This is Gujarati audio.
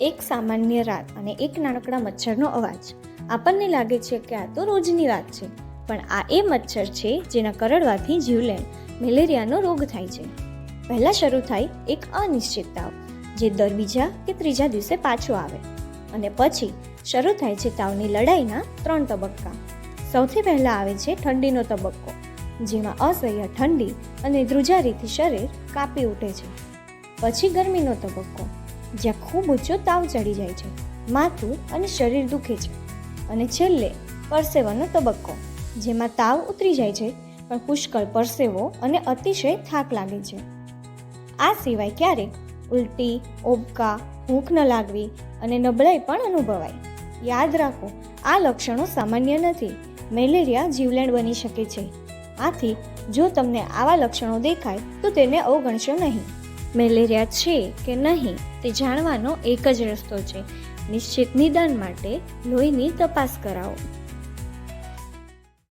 એક સામાન્ય રાત અને એક નાનકડા મચ્છરનો અવાજ. આપણને લાગે છે કે આ તો રોજની વાત છે, પણ આ એ મચ્છર છે જેના કરડવાથી જીવલેણ, મેલેરિયાનો રોગ થાય છે. પહેલાં શરૂ થાય એક અનિશ્ચિત તાવ જે દર બીજા કે ત્રીજા દિવસે પાછો આવે. અને પછી શરૂ થાય છે તાવની લડાઈના ત્રણ તબક્કા. સૌથી પહેલાં આવે છે ઠંડીનો તબક્કો, જેમાં અસહ્ય ઠંડી અને ધ્રુજારીથી શરીર કાપી ઉઠે છે. પછી ગરમીનો તબક્કો જ્યાં ખૂબ ઊંચો તાવ ચડી જાય છે, માથું અને શરીર દુખે છે. અને છેલ્લે પરસેવાનો તબક્કો, જેમાં તાવ ઉતરી જાય છે, પણ પુષ્કળ પરસેવો અને અતિશય થાક લાગે છે. આ સિવાય ક્યારેક ઉલટી, ઓબકા, ભૂખ ન લાગવી અને નબળાઈ પણ અનુભવાય. યાદ રાખો, આ લક્ષણો સામાન્ય નથી. મેલેરિયા જીવલેણ બની શકે છે. આથી, જો તમને આવા લક્ષણો દેખાય, તો તેને અવગણશો નહીં. મેલેરિયા છે કે નહીં તે જાણવાનો એક જ રસ્તો છે. નિશ્ચિત નિદાન માટે લોહીની તપાસ કરાવો.